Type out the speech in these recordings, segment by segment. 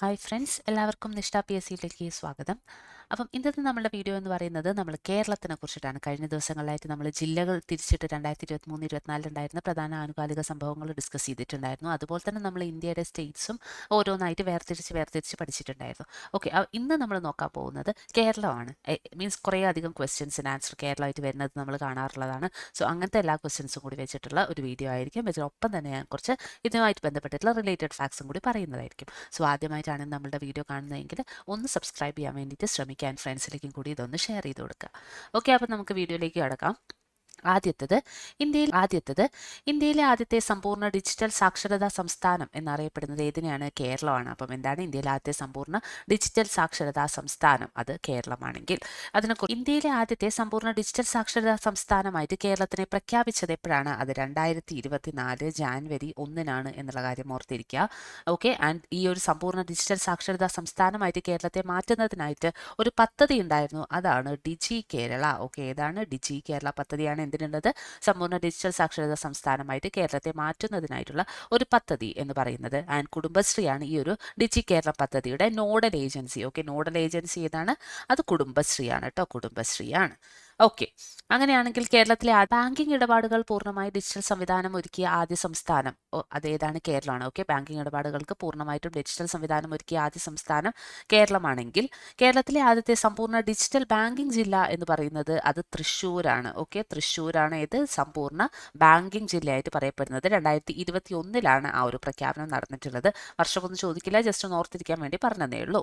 Hi friends എല്ലാവർക്കും നിഷ്ഠ P S സിയിലേക്ക് സ്വാഗതം. അപ്പം ഇന്നത്തെ നമ്മുടെ വീഡിയോ എന്ന് പറയുന്നത് നമ്മൾ കേരളത്തിനെ കുറിച്ചിട്ടാണ്. കഴിഞ്ഞ ദിവസങ്ങളിലായിട്ട് നമ്മൾ ജില്ലകൾ തിരിച്ചിട്ട് രണ്ടായിരത്തി ഇരുപത്തി മൂന്ന് ഇരുപത്തിനാലിലുണ്ടായിരുന്ന പ്രധാന ആനുകാലിക സംഭവങ്ങൾ ഡിസ്കസ് ചെയ്തിട്ടുണ്ടായിരുന്നു. അതുപോലെ തന്നെ നമ്മൾ ഇന്ത്യയുടെ സ്റ്റേറ്റ്സും ഓരോന്നായിട്ട് വേർതിരിച്ച് വേർതിരിച്ച് പഠിച്ചിട്ടുണ്ടായിരുന്നു. ഓക്കെ ഇന്ന് നമ്മൾ നോക്കാൻ പോകുന്നത് കേരളമാണ്. മീൻസ് കുറേ അധികം ക്വസ്റ്റ്യൻസിന് ആൻസർ കേരളമായിട്ട് വരുന്നത് നമ്മൾ കാണാറുള്ളതാണ്. സോ അങ്ങനത്തെ എല്ലാ ക്വസ്റ്റ്യൻസും കൂടി വെച്ചിട്ടുള്ള ഒരു വീഡിയോ ആയിരിക്കും. ഇതിനൊപ്പം തന്നെ ഞാൻ കുറച്ച് ഇതുമായിട്ട് ബന്ധപ്പെട്ടിട്ടുള്ള റിലേറ്റഡ് ഫാക്ട്സും കൂടി പറയുന്നതായിരിക്കും. സോ ആദ്യമായിട്ടാണ് നമ്മുടെ വീഡിയോ കാണുന്നതെങ്കിൽ ഒന്ന് സബ്സ്ക്രൈബ് ചെയ്യാൻ വേണ്ടിയിട്ട് ശ്രമിക്കാൻ ഫ്രണ്ട്സിലേക്കും കൂടി ഇതൊന്ന് ഷെയർ ചെയ്ത് കൊടുക്കുക ഓക്കെ അപ്പോൾ നമുക്ക് വീഡിയോയിലേക്ക് കിടക്കാം. ആദ്യത്തത് ഇന്ത്യയിൽ ആദ്യത്തത് ഇന്ത്യയിലെ ആദ്യത്തെ സമ്പൂർണ ഡിജിറ്റൽ സാക്ഷരതാ സംസ്ഥാനം എന്നറിയപ്പെടുന്നത് ഏതിനെയാണ്? കേരളമാണ്. അപ്പം എന്താണ് ഇന്ത്യയിലെ ആദ്യത്തെ സമ്പൂർണ ഡിജിറ്റൽ സാക്ഷരതാ സംസ്ഥാനം? അത് കേരളമാണെങ്കിൽ. അതിനെക്കുറിച്ച് ഇന്ത്യയിലെ ആദ്യത്തെ സമ്പൂർണ ഡിജിറ്റൽ സാക്ഷരതാ സംസ്ഥാനമായിട്ട് കേരളത്തിനെ പ്രഖ്യാപിച്ചത് എപ്പോഴാണ്? അത് രണ്ടായിരത്തി ഇരുപത്തിനാല് ജാനുവരി ഒന്നിനാണ് എന്നുള്ള കാര്യം ഓർത്തിരിക്കുക. ഓക്കെ. ആൻഡ് ഈ ഒരു സമ്പൂർണ ഡിജിറ്റൽ സാക്ഷരതാ സംസ്ഥാനമായിട്ട് കേരളത്തെ മാറ്റുന്നതിനായിട്ട് ഒരു പദ്ധതി ഉണ്ടായിരുന്നു. അതാണ് ഡിജി കേരള. ഓക്കെ. ഏതാണ്? ഡിജി കേരള പദ്ധതിയാണ് എന്തിനുള്ളത്? സമ്പൂർണ ഡിജിറ്റൽ സാക്ഷരതാ സംസ്ഥാനമായിട്ട് കേരളത്തെ മാറ്റുന്നതിനായിട്ടുള്ള ഒരു പദ്ധതി എന്ന് പറയുന്നത്. ആൻഡ് കുടുംബശ്രീയാണ് ഈ ഒരു ഡിജി കേരള പദ്ധതിയുടെ nodal agency. Okay nodal agency ഏതാണ്? അത് കുടുംബശ്രീയാണ് കേട്ടോ കുടുംബശ്രീയാണ്. ഓക്കെ. അങ്ങനെയാണെങ്കിൽ കേരളത്തിലെ ബാങ്കിംഗ് ഇടപാടുകൾ പൂർണമായി ഡിജിറ്റൽ സംവിധാനം ഒരുക്കിയ ആദ്യ സംസ്ഥാനം. അതേതാണ് കേരളമാണ്. ഓക്കെ. ബാങ്കിംഗ് ഇടപാടുകൾക്ക് പൂർണമായിട്ടും ഡിജിറ്റൽ സംവിധാനം ഒരുക്കിയ ആദ്യ സംസ്ഥാനം കേരളമാണെങ്കിൽ കേരളത്തിലെ ആദ്യത്തെ സമ്പൂർണ ഡിജിറ്റൽ ബാങ്കിംഗ് ജില്ല എന്ന് പറയുന്നത് അത് തൃശ്ശൂരാണ്. ഓക്കെ. തൃശ്ശൂരാണ് ഇത് സമ്പൂർണ ബാങ്കിംഗ് ജില്ലയായിട്ട് പറയപ്പെടുന്നത്. രണ്ടായിരത്തി ഇരുപത്തി ഒന്നിലാണ് ആ ഒരു പ്രഖ്യാപനം നടന്നിട്ടുള്ളത്. വർഷമൊന്നും ചോദിക്കില്ല. ജസ്റ്റ് ഒന്ന് ഓർത്തിരിക്കാൻ വേണ്ടി പറഞ്ഞതേ ഉള്ളൂ.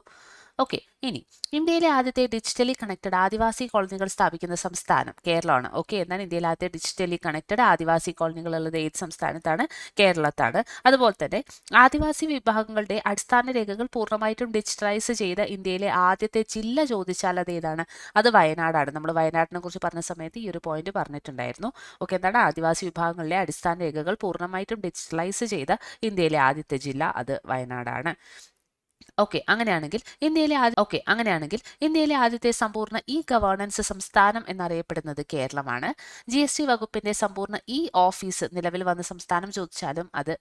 ഓക്കെ ഇനി ഇന്ത്യയിലെ ആദ്യത്തെ ഡിജിറ്റലി കണക്റ്റഡ് ആദിവാസി കോളനികൾ സ്ഥാപിക്കുന്ന സംസ്ഥാനം കേരളമാണ്. ഓക്കെ എന്നാൽ ഇന്ത്യയിലെ ആദ്യത്തെ ഡിജിറ്റലി കണക്റ്റഡ് ആദിവാസി കോളനികൾ ഉള്ളത് ഏത് സംസ്ഥാനത്താണ്? കേരളത്താണ്. അതുപോലെ തന്നെ ആദിവാസി വിഭാഗങ്ങളുടെ അടിസ്ഥാന രേഖകൾ പൂർണമായിട്ടും ഡിജിറ്റലൈസ് ചെയ്ത ഇന്ത്യയിലെ ആദ്യത്തെ ജില്ല ചോദിച്ചാൽ അത് ഏതാണ്? അത് വയനാടാണ്. നമ്മൾ വയനാടിനെ കുറിച്ച് പറഞ്ഞ സമയത്ത് ഈ ഒരു പോയിന്റ് പറഞ്ഞിട്ടുണ്ടായിരുന്നു. ഓക്കെ എന്താണ്? ആദിവാസി വിഭാഗങ്ങളിലെ അടിസ്ഥാന രേഖകൾ പൂർണമായിട്ടും ഡിജിറ്റലൈസ് ചെയ്ത ഇന്ത്യയിലെ ആദ്യത്തെ ജില്ല അത് വയനാടാണ്. ഓക്കെ അങ്ങനെയാണെങ്കിൽ ഇന്ത്യയിലെ ആദ്യ ഓക്കെ അങ്ങനെയാണെങ്കിൽ ഇന്ത്യയിലെ ആദ്യത്തെ സമ്പൂർണ ഇ ഗവേണൻസ് സംസ്ഥാനം എന്നറിയപ്പെടുന്നത് കേരളമാണ്. ജി എസ് ടി വകുപ്പിന്റെ സമ്പൂർണ ഇ ഓഫീസ് നിലവിൽ വന്ന സംസ്ഥാനം ചോദിച്ചാലും അത്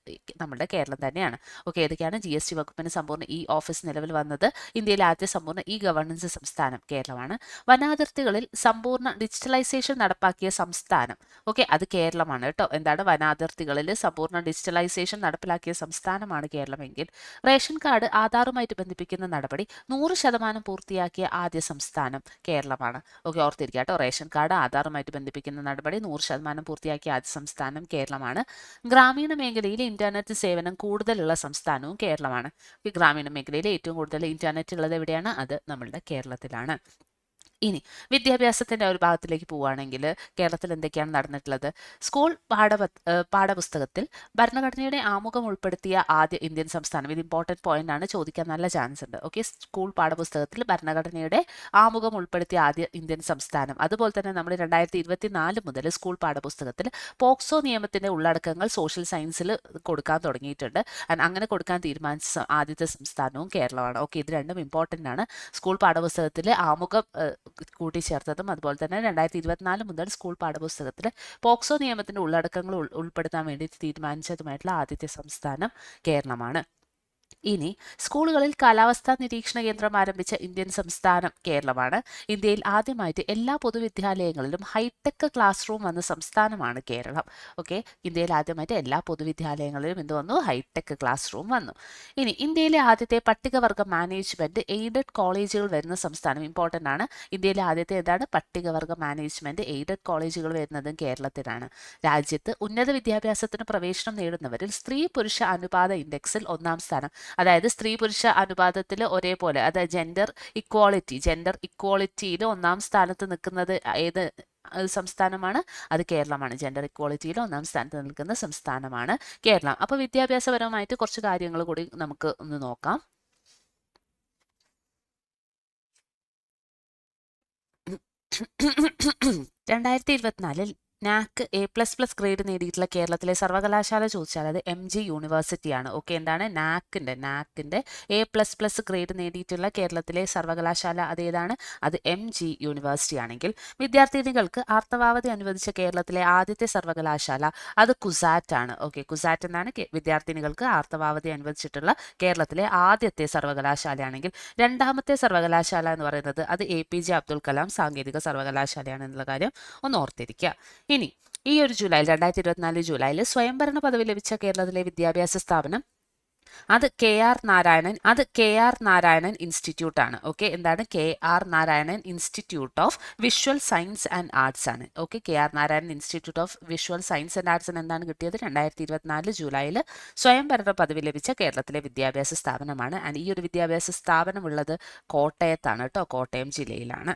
നമ്മുടെ കേരളം തന്നെയാണ്. ഓക്കെ ഏതൊക്കെയാണ് ജി എസ് ടി വകുപ്പിന് സമ്പൂർണ ഇ ഓഫീസ് നിലവിൽ വന്നത്? ഇന്ത്യയിലെ ആദ്യത്തെ സമ്പൂർണ ഇ ഗവേണൻസ് സംസ്ഥാനം കേരളമാണ്. വനാതിർത്തികളിൽ സമ്പൂർണ ഡിജിറ്റലൈസേഷൻ നടപ്പാക്കിയ സംസ്ഥാനം. ഓക്കെ അത് കേരളമാണ് കേട്ടോ. എന്താണ്? വനാതിർത്തികളിൽ സമ്പൂർണ ഡിജിറ്റലൈസേഷൻ നടപ്പിലാക്കിയ സംസ്ഥാനമാണ് കേരളമെങ്കിൽ. റേഷൻ കാർഡ് ആധാറുമായി ആധാറുമായിട്ട് ബന്ധിപ്പിക്കുന്ന നടപടി നൂറ് ശതമാനം പൂർത്തിയാക്കിയ ആദ്യ സംസ്ഥാനം കേരളമാണ്. ഓക്കെ ഓർത്തിരിക്കുക കേട്ടോ. റേഷൻ കാർഡ് ആധാറുമായിട്ട് ബന്ധിപ്പിക്കുന്ന നടപടി നൂറ് ശതമാനം പൂർത്തിയാക്കിയ ആദ്യ സംസ്ഥാനം കേരളമാണ്. ഗ്രാമീണ മേഖലയിൽ ഇന്റർനെറ്റ് സേവനം കൂടുതലുള്ള സംസ്ഥാനവും കേരളമാണ്. ഗ്രാമീണ മേഖലയിൽ ഏറ്റവും കൂടുതൽ ഇന്റർനെറ്റ് ഉള്ളത് എവിടെയാണ്? അത് നമ്മളുടെ കേരളത്തിലാണ്. ഇനി വിദ്യാഭ്യാസത്തിന്റെ ഒരു ഭാഗത്തിലേക്ക് പോവുകയാണെങ്കിൽ കേരളത്തിൽ എന്തൊക്കെയാണ് നടന്നിട്ടുള്ളത്? സ്കൂൾ പാഠ പാഠപുസ്തകത്തിൽ ഭരണഘടനയുടെ ആമുഖം ഉൾപ്പെടുത്തിയ ആദ്യ ഇന്ത്യൻ സംസ്ഥാനം. ഇത് ഇമ്പോർട്ടന്റ് പോയിന്റ് ആണ്. ചോദിക്കാൻ നല്ല ചാൻസ് ഉണ്ട്. ഓക്കെ സ്കൂൾ പാഠപുസ്തകത്തിൽ ഭരണഘടനയുടെ ആമുഖം ഉൾപ്പെടുത്തിയ ആദ്യ ഇന്ത്യൻ സംസ്ഥാനം. അതുപോലെ തന്നെ നമ്മൾ രണ്ടായിരത്തി ഇരുപത്തി നാല് മുതൽ സ്കൂൾ പാഠപുസ്തകത്തിൽ പോക്സോ നിയമത്തിന്റെ ഉള്ളടക്കങ്ങൾ സോഷ്യൽ സയൻസിൽ കൊടുക്കാൻ തുടങ്ങിയിട്ടുണ്ട്. അങ്ങനെ കൊടുക്കാൻ തീരുമാനിച്ച ആദ്യത്തെ സംസ്ഥാനവും കേരളമാണ്. ഓക്കെ ഇത് രണ്ടും ഇമ്പോർട്ടന്റ് ആണ്. സ്കൂൾ പാഠപുസ്തകത്തിൽ ആമുഖം കൂട്ടിച്ചേർത്തതും അതുപോലെ തന്നെ രണ്ടായിരത്തി ഇരുപത്തിനാല് മുതൽ സ്കൂൾ പാഠപുസ്തകത്തിൽ പോക്സോ നിയമത്തിന്റെ ഉള്ളടക്കങ്ങൾ ഉൾപ്പെടുത്താൻ വേണ്ടി തീരുമാനിച്ചതുമായിട്ടുള്ള ആദ്യത്തെ സംസ്ഥാനം കേരളമാണ്. ഇനി സ്കൂളുകളിൽ കാലാവസ്ഥാ നിരീക്ഷണ കേന്ദ്രം ആരംഭിച്ച ഇന്ത്യൻ സംസ്ഥാനം കേരളമാണ്. ഇന്ത്യയിൽ ആദ്യമായിട്ട് എല്ലാ പൊതുവിദ്യാലയങ്ങളിലും ഹൈടെക് ക്ലാസ് റൂം വന്ന സംസ്ഥാനമാണ് കേരളം. ഓക്കെ? ഇന്ത്യയിൽ ആദ്യമായിട്ട് എല്ലാ പൊതുവിദ്യാലയങ്ങളിലും എന്ത് വന്നു? ഹൈടെക് ക്ലാസ് റൂം വന്നു. ഇനി ഇന്ത്യയിലെ ആദ്യത്തെ പട്ടികവർഗ മാനേജ്മെന്റ് എയ്ഡഡ് കോളേജുകൾ വരുന്ന സംസ്ഥാനം ഇമ്പോർട്ടന്റ് ആണ്. ഇന്ത്യയിലെ ആദ്യത്തെ ഏതാണ്? പട്ടികവർഗ മാനേജ്മെന്റ് എയ്ഡഡ് കോളേജുകൾ വരുന്നതും കേരളത്തിലാണ്. രാജ്യത്ത് ഉന്നത വിദ്യാഭ്യാസത്തിന് പ്രവേശനം നേടുന്നവരിൽ സ്ത്രീ പുരുഷ അനുപാത ഇൻഡെക്സിൽ ഒന്നാം സ്ഥാനം. അതായത് സ്ത്രീ പുരുഷ അനുപാതത്തിൽ ഒരേപോലെ അതായത് ജെൻഡർ ഇക്വാളിറ്റി ജെൻഡർ ഇക്വാളിറ്റിയിൽ ഒന്നാം സ്ഥാനത്ത് നിൽക്കുന്നത് ഏത് സംസ്ഥാനമാണ്? അത് കേരളമാണ്. ജെൻഡർ ഇക്വാളിറ്റിയിൽ ഒന്നാം സ്ഥാനത്ത് നിൽക്കുന്ന സംസ്ഥാനമാണ് കേരളം. അപ്പോൾ വിദ്യാഭ്യാസപരമായിട്ട് കുറച്ച് കാര്യങ്ങൾ കൂടി നമുക്ക് ഒന്ന് നോക്കാം. രണ്ടായിരത്തി ഇരുപത്തിനാലിൽ നാക്ക് എ പ്ലസ് പ്ലസ് ഗ്രേഡ് നേടിയിട്ടുള്ള കേരളത്തിലെ സർവകലാശാല ചോദിച്ചാൽ അത് എം ജി യൂണിവേഴ്സിറ്റിയാണ് ഓക്കെ എന്താണ്? നാക്കിന്റെ നാക്കിന്റെ എ പ്ലസ് പ്ലസ് ഗ്രേഡ് നേടിയിട്ടുള്ള കേരളത്തിലെ സർവകലാശാല അതേതാണ് അത് എം ജി യൂണിവേഴ്സിറ്റി ആണെങ്കിൽ വിദ്യാർത്ഥിനികൾക്ക് ആർത്തവാവധി അനുവദിച്ച കേരളത്തിലെ ആദ്യത്തെ സർവകലാശാല അത് കുസാറ്റ് ആണ്. ഓക്കെ കുസാറ്റ് എന്നാണ് വിദ്യാർത്ഥിനികൾക്ക് ആർത്തവാവധി അനുവദിച്ചിട്ടുള്ള കേരളത്തിലെ ആദ്യത്തെ സർവകലാശാലയാണെങ്കിൽ രണ്ടാമത്തെ സർവകലാശാല എന്ന് പറയുന്നത് അത് A P J Abdul Kalam സാങ്കേതിക സർവകലാശാലയാണ് എന്നുള്ള കാര്യം ഒന്ന് ഓർത്തിരിക്കുക. ഇനി ഈ ഒരു ജൂലൈയിൽ രണ്ടായിരത്തി ഇരുപത്തിനാല് ജൂലൈയിൽ സ്വയംഭരണ പദവി ലഭിച്ച കേരളത്തിലെ വിദ്യാഭ്യാസ സ്ഥാപനം അത് കെ ആർ നാരായണൻ അത് കെ ആർ നാരായണൻ ഇൻസ്റ്റിറ്റ്യൂട്ട് ആണ്. ഓക്കെ? എന്താണ്? K R Narayanan institute of visual science and arts ആണ്. Okay? K R Narayanan institute of visual science and arts എന്താണ് കിട്ടിയത്? രണ്ടായിരത്തി ഇരുപത്തിനാല് ജൂലൈയിൽ സ്വയംഭരണ പദവി ലഭിച്ച കേരളത്തിലെ വിദ്യാഭ്യാസ സ്ഥാപനമാണ്. ആൻഡ് ഈ ഒരു വിദ്യാഭ്യാസ സ്ഥാപനമുള്ളത് കോട്ടയത്താണ് കേട്ടോ. കോട്ടയം ജില്ലയിലാണ്.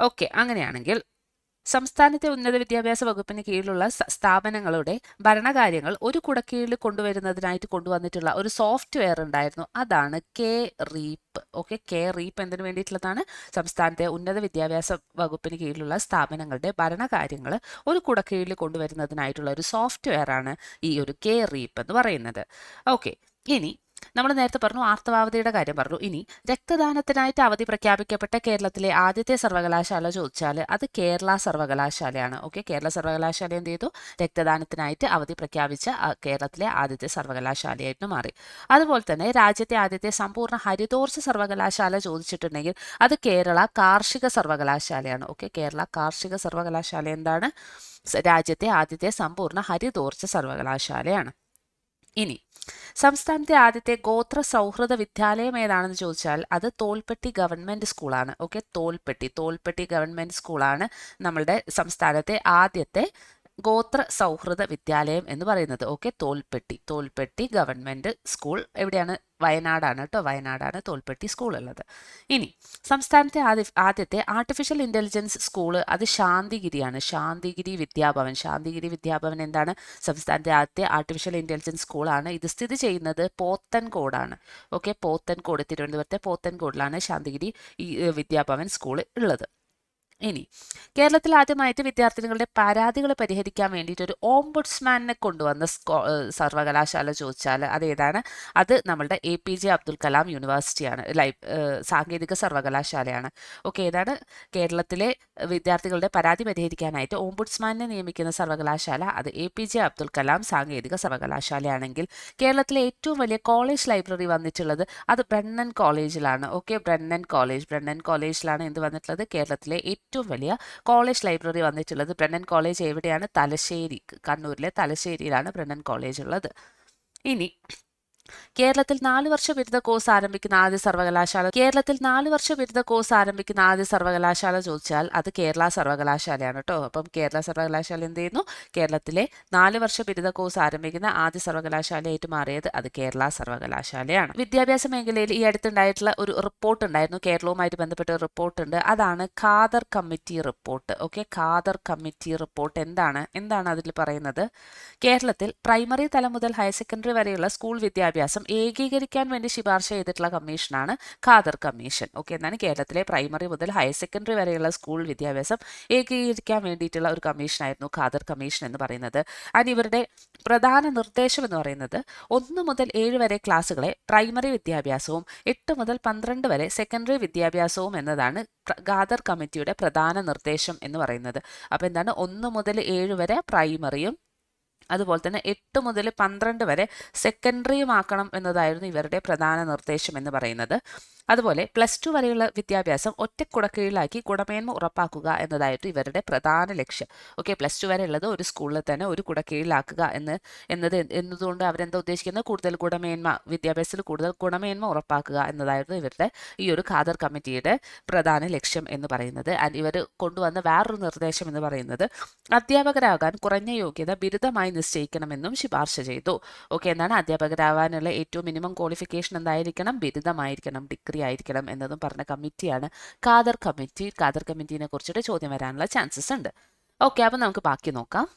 ഓക്കെ? അങ്ങനെയാണെങ്കിൽ സംസ്ഥാനത്തെ ഉന്നത വിദ്യാഭ്യാസ വകുപ്പിന് കീഴിലുള്ള സ്ഥാപനങ്ങളുടെ ഭരണകാര്യങ്ങൾ ഒരു കുടക്കീഴിൽ കൊണ്ടുവരുന്നതിനായിട്ട് കൊണ്ടുവന്നിട്ടുള്ള ഒരു സോഫ്റ്റ്വെയർ ഉണ്ടായിരുന്നു. അതാണ് K REAP. Okay K REAP എന്തിനു വേണ്ടിയിട്ടുള്ളതാണ്? സംസ്ഥാനത്തെ ഉന്നത വിദ്യാഭ്യാസ വകുപ്പിന് കീഴിലുള്ള സ്ഥാപനങ്ങളുടെ ഭരണകാര്യങ്ങൾ ഒരു കുടക്കീഴിൽ കൊണ്ടുവരുന്നതിനായിട്ടുള്ള ഒരു സോഫ്റ്റ്വെയർ ആണ് ഈ ഒരു കെ റീപ്പ് എന്ന് പറയുന്നത്. ഓക്കെ ഇനി നമ്മൾ നേരത്തെ പറഞ്ഞു ആർത്തവാവധിയുടെ കാര്യം പറഞ്ഞു. ഇനി രക്തദാനത്തിനായിട്ട് അവധി പ്രഖ്യാപിക്കപ്പെട്ട കേരളത്തിലെ ആദ്യത്തെ സർവകലാശാല ചോദിച്ചാൽ അത് കേരള സർവകലാശാലയാണ്. ഓക്കെ കേരള സർവകലാശാല എന്ത് ചെയ്തു? രക്തദാനത്തിനായിട്ട് അവധി പ്രഖ്യാപിച്ച കേരളത്തിലെ ആദ്യത്തെ സർവകലാശാലയായിട്ട് മാറി. അതുപോലെ തന്നെ രാജ്യത്തെ ആദ്യത്തെ സമ്പൂർണ ഹരിതോർജ സർവകലാശാല ചോദിച്ചിട്ടുണ്ടെങ്കിൽ അത് കേരള കാർഷിക സർവകലാശാലയാണ്. ഓക്കെ കേരള കാർഷിക സർവകലാശാല എന്താണ്? രാജ്യത്തെ ആദ്യത്തെ സമ്പൂർണ ഹരിതോർജ സർവകലാശാലയാണ്. ഇനി സംസ്ഥാനത്തെ ആദ്യത്തെ ഗോത്ര സൗഹൃദ വിദ്യാലയം ഏതാണെന്ന് ചോദിച്ചാൽ അത് തോൽപ്പെട്ടി ഗവൺമെന്റ് സ്കൂളാണ്. ഓക്കെ തോൽപ്പെട്ടി തോൽപ്പെട്ടി ഗവൺമെന്റ് സ്കൂളാണ് നമ്മളുടെ സംസ്ഥാനത്തെ ആദ്യത്തെ ഗോത്ര സൗഹൃദ വിദ്യാലയം എന്ന് പറയുന്നത്. Okay Tholpetty. Tholpetty government school എവിടെയാണ്? വയനാടാണ് കേട്ടോ. വയനാടാണ് തോൽപ്പെട്ടി സ്കൂൾ ഉള്ളത്. ഇനി സംസ്ഥാനത്തെ ആദ്യ ആദ്യത്തെ ആർട്ടിഫിഷ്യൽ ഇന്റലിജൻസ് സ്കൂൾ അത് ശാന്തിഗിരിയാണ്. ശാന്തിഗിരി വിദ്യാഭവൻ. ശാന്തിഗിരി വിദ്യാഭവൻ എന്താണ്? സംസ്ഥാനത്തെ ആദ്യത്തെ ആർട്ടിഫിഷ്യൽ ഇന്റലിജൻസ് സ്കൂളാണ് ഇത് സ്ഥിതി ചെയ്യുന്നത് പോത്തൻകോടാണ്. ഓക്കെ പോത്തൻകോട് തിരുവനന്തപുരത്തെ പോത്തൻകോടിലാണ് ശാന്തിഗിരി വിദ്യാഭവൻ സ്കൂൾ ഉള്ളത്. ഇനി കേരളത്തിൽ ആദ്യമായിട്ട് വിദ്യാർത്ഥിനികളുടെ പരാതികൾ പരിഹരിക്കാൻ വേണ്ടിയിട്ട് ഒരു ഓംബുഡ്സ്മാനെ കൊണ്ടുവന്ന സ്കോ സർവകലാശാല ചോദിച്ചാൽ അതേതാണ് അത് നമ്മളുടെ A P J Abdul Kalam യൂണിവേഴ്സിറ്റിയാണ് ലൈ സാങ്കേതിക സർവകലാശാലയാണ്. ഓക്കെ ഏതാണ്? കേരളത്തിലെ വിദ്യാർത്ഥികളുടെ പരാതി പരിഹരിക്കാനായിട്ട് ഓംബുഡ്സ്മാനെ നിയമിക്കുന്ന സർവകലാശാല അത് A P J Abdul Kalam സാങ്കേതിക സർവകലാശാലയാണെങ്കിൽ കേരളത്തിലെ ഏറ്റവും വലിയ കോളേജ് ലൈബ്രറി വന്നിട്ടുള്ളത് അത് ബ്രണ്ണൻ കോളേജിലാണ്. Okay Brennen college. ബ്രണ്ണൻ കോളേജിലാണ് എന്ത് വന്നിട്ടുള്ളത്? കേരളത്തിലെ ഏറ്റവും വലിയ കോളേജ് ലൈബ്രറി വന്നിട്ടുള്ളത് ബ്രണ്ണൻ കോളേജ് എവിടെയാണ്? തലശ്ശേരി കണ്ണൂരിലെ തലശ്ശേരിയിലാണ് ബ്രണ്ണൻ കോളേജ് ഉള്ളത്. ഇനി കേരളത്തിൽ നാല് വർഷ ബിരുദ കോഴ്സ് ആരംഭിക്കുന്ന ആദ്യ സർവകലാശാല കേരളത്തിൽ നാല് വർഷ ബിരുദ കോഴ്സ് ആരംഭിക്കുന്ന ആദ്യ സർവകലാശാല ചോദിച്ചാൽ അത് കേരള സർവകലാശാലയാണ് കേട്ടോ അപ്പം കേരള സർവകലാശാല എന്ത് ചെയ്യുന്നു? കേരളത്തിലെ നാല് വർഷ ബിരുദ കോഴ്സ് ആരംഭിക്കുന്ന ആദ്യ സർവകലാശാലയായിട്ട് മാറിയത് അത് കേരള സർവകലാശാലയാണ്. വിദ്യാഭ്യാസ മേഖലയിൽ ഈ അടുത്തുണ്ടായിട്ടുള്ള ഒരു റിപ്പോർട്ട് ഉണ്ടായിരുന്നു. കേരളവുമായിട്ട് ബന്ധപ്പെട്ട ഒരു റിപ്പോർട്ട് ഉണ്ട്. അതാണ് Khader committee report okay Khader committee report എന്താണ്? എന്താണ് അതിൽ പറയുന്നത്? കേരളത്തിൽ പ്രൈമറി തലം മുതൽ ഹയർ സെക്കൻഡറി വരെയുള്ള സ്കൂൾ വിദ്യാഭ്യാസം വിദ്യാഭ്യാസം ഏകീകരിക്കാൻ വേണ്ടി ശുപാർശ ചെയ്തിട്ടുള്ള കമ്മീഷനാണ് ഖാദർ കമ്മീഷൻ. ഓക്കെ എന്നാണ് കേരളത്തിലെ പ്രൈമറി മുതൽ ഹയർ സെക്കൻഡറി വരെയുള്ള സ്കൂൾ വിദ്യാഭ്യാസം ഏകീകരിക്കാൻ വേണ്ടിയിട്ടുള്ള ഒരു കമ്മീഷനായിരുന്നു ഖാദർ കമ്മീഷൻ എന്ന് പറയുന്നത്. അതിന് ഇവരുടെ പ്രധാന നിർദ്ദേശം എന്ന് പറയുന്നത് ഒന്ന് മുതൽ ഏഴ് വരെ ക്ലാസ്സുകളെ പ്രൈമറി വിദ്യാഭ്യാസവും എട്ട് മുതൽ പന്ത്രണ്ട് വരെ സെക്കൻഡറി വിദ്യാഭ്യാസവും എന്നതാണ് ഖാദർ കമ്മിറ്റിയുടെ പ്രധാന നിർദ്ദേശം എന്ന് പറയുന്നത്. അപ്പോൾ എന്താണ്? ഒന്ന് മുതൽ ഏഴ് വരെ പ്രൈമറിയും അതുപോലെ തന്നെ എട്ട് മുതൽ പന്ത്രണ്ട് വരെ സെക്കൻഡറിയുമാക്കണം എന്നതായിരുന്നു ഇവരുടെ പ്രധാന നിർദ്ദേശം എന്ന് പറയുന്നത്. അതുപോലെ പ്ലസ് ടു വരെയുള്ള വിദ്യാഭ്യാസം ഒറ്റക്കുടക്കീഴിലാക്കി ഗുണമേന്മ ഉറപ്പാക്കുക എന്നതായിരുന്നു ഇവരുടെ പ്രധാന ലക്ഷ്യം. ഓക്കെ പ്ലസ് ടു വരെ ഉള്ളത് ഒരു സ്കൂളിൽ തന്നെ ഒരു കുടക്കീഴിലാക്കുക എന്ന് എന്നത് എന്നതുകൊണ്ട് അവരെന്താ ഉദ്ദേശിക്കുന്നത്? കൂടുതൽ ഗുണമേന്മ വിദ്യാഭ്യാസത്തിൽ കൂടുതൽ ഗുണമേന്മ ഉറപ്പാക്കുക എന്നതായിരുന്നു ഇവരുടെ ഈ ഒരു ഖാദർ കമ്മിറ്റിയുടെ പ്രധാന ലക്ഷ്യം എന്ന് പറയുന്നത്. ഇവർ കൊണ്ടുവന്ന വേറൊരു നിർദ്ദേശം എന്ന് പറയുന്നത് അധ്യാപകരാകാൻ കുറഞ്ഞ യോഗ്യത ബിരുദമായി നിശ്ചയിക്കണമെന്നും ശുപാർശ ചെയ്തു. ഓക്കെ എന്താണ് അധ്യാപകരാകാനുള്ള ഏറ്റവും മിനിമം ക്വാളിഫിക്കേഷൻ എന്തായിരിക്കണം? ബിരുദമായിരിക്കണം ഡിഗ്രി ആയിരിക്കണം എന്നതും പറഞ്ഞ കമ്മിറ്റിയാണ്. ഖാദർ കമ്മിറ്റി. ഖാദർ കമ്മിറ്റിനെ കുറിച്ചിട്ട് ചോദ്യം വരാനുള്ള ചാൻസസ് ഉണ്ട്. ഓക്കെ അപ്പം നമുക്ക് ബാക്കി നോക്കാം.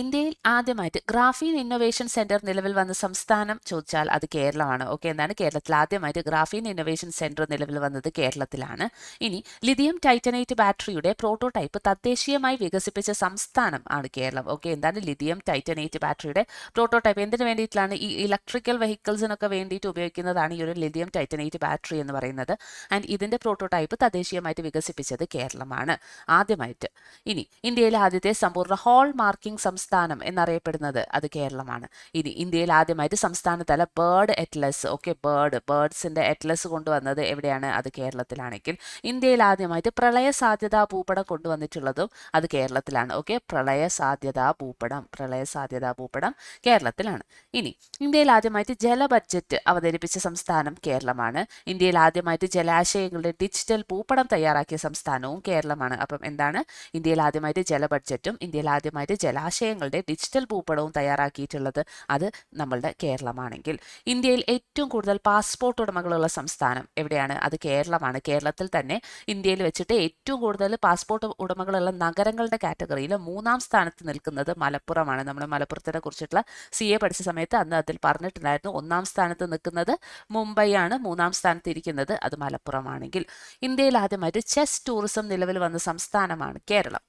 ഇന്ത്യയിൽ ആദ്യമായിട്ട് ഗ്രാഫീൻ ഇന്നൊവേഷൻ സെന്റർ നിലവിൽ വന്ന സംസ്ഥാനം ചോദിച്ചാൽ അത് കേരളമാണ്. ഓക്കെ എന്താണ് കേരളത്തിൽ ആദ്യമായിട്ട് ഗ്രാഫീൻ ഇന്നൊവേഷൻ സെന്റർ നിലവിൽ വന്നത് കേരളത്തിലാണ്. ഇനി ലിഥിയം ടൈറ്റനൈറ്റ് ബാറ്ററിയുടെ പ്രോട്ടോടൈപ്പ് തദ്ദേശീയമായി വികസിപ്പിച്ച സംസ്ഥാനം ആണ് കേരളം. ഓക്കെ എന്താണ് ലിഥിയം ടൈറ്റനൈറ്റ് ബാറ്ററിയുടെ പ്രോട്ടോടൈപ്പ് എന്തിനു വേണ്ടിയിട്ടാണ് ഈ ഇലക്ട്രിക്കൽ വെഹിക്കിൾസിനൊക്കെ വേണ്ടിയിട്ട് ഉപയോഗിക്കുന്നതാണ് ഈ ഒരു ലിഥിയം ടൈറ്റനൈറ്റ് ബാറ്ററി എന്ന് പറയുന്നത്? ആൻഡ് ഇതിന്റെ പ്രോട്ടോടൈപ്പ് തദ്ദേശീയമായിട്ട് വികസിപ്പിച്ചത് കേരളമാണ് ആദ്യമായിട്ട്. ഇനി ഇന്ത്യയിലെ ആദ്യത്തെ സമ്പൂർണ ഹോൾ മാർക്കിംഗ് സംസ്ഥാനം എന്നറിയപ്പെടുന്നത് അത് കേരളമാണ്. ഇനി ഇന്ത്യയിൽ ആദ്യമായിട്ട് സംസ്ഥാനതല ബേർഡ് എറ്റ്ലസ് ഓക്കെ ബേർഡ് ബേർഡ്സിന്റെ എറ്റ്ലസ് കൊണ്ടുവന്നത് എവിടെയാണ്? അത് കേരളത്തിലാണെങ്കിൽ. ഇന്ത്യയിൽ ആദ്യമായിട്ട് പ്രളയ സാധ്യതാ ഭൂപടം കൊണ്ടുവന്നിട്ടുള്ളതും അത് കേരളത്തിലാണ് ഓക്കെ പ്രളയ സാധ്യതാ ഭൂപടം പ്രളയ സാധ്യതാ ഭൂപടം കേരളത്തിലാണ്. ഇനി ഇന്ത്യയിൽ ആദ്യമായിട്ട് ജല ബഡ്ജറ്റ് അവതരിപ്പിച്ച സംസ്ഥാനം കേരളമാണ്. ഇന്ത്യയിൽ ആദ്യമായിട്ട് ജലാശയങ്ങളുടെ ഡിജിറ്റൽ ഭൂപടം തയ്യാറാക്കിയ സംസ്ഥാനവും കേരളമാണ്. അപ്പം എന്താണ്? ഇന്ത്യയിൽ ആദ്യമായിട്ട് ജല ബഡ്ജറ്റും ഇന്ത്യയിൽ ആദ്യമായിട്ട് ജലാശയങ്ങളുടെ ഡിജിറ്റൽ ഭൂപടവും തയ്യാറാക്കിയിട്ടുള്ളത് അത് നമ്മളുടെ കേരളമാണെങ്കിൽ. ഇന്ത്യയിൽ ഏറ്റവും കൂടുതൽ പാസ്പോർട്ട് ഉടമകളുള്ള സംസ്ഥാനം എവിടെയാണ്? അത് കേരളമാണ്. കേരളത്തിൽ തന്നെ ഇന്ത്യയിൽ വെച്ചിട്ട് ഏറ്റവും കൂടുതൽ പാസ്പോർട്ട് ഉടമകളുള്ള നഗരങ്ങളുടെ കാറ്റഗറിയിൽ മൂന്നാം സ്ഥാനത്ത് നിൽക്കുന്നത് മലപ്പുറമാണ്. നമ്മൾ മലപ്പുറത്തിനെ കുറിച്ചിട്ടുള്ള സി എ പഠിച്ച സമയത്ത് അന്ന് അതിൽ പറഞ്ഞിട്ടുണ്ടായിരുന്നു. ഒന്നാം സ്ഥാനത്ത് നിൽക്കുന്നത് മുംബൈ ആണ് മൂന്നാം സ്ഥാനത്ത് ഇരിക്കുന്നത് അത് മലപ്പുറമാണെങ്കിൽ. ഇന്ത്യയിൽ ആദ്യമായിട്ട് ചെസ് ടൂറിസം നിലവിൽ വന്ന സംസ്ഥാനമാണ് കേരളം.